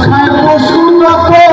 খায় পশু রত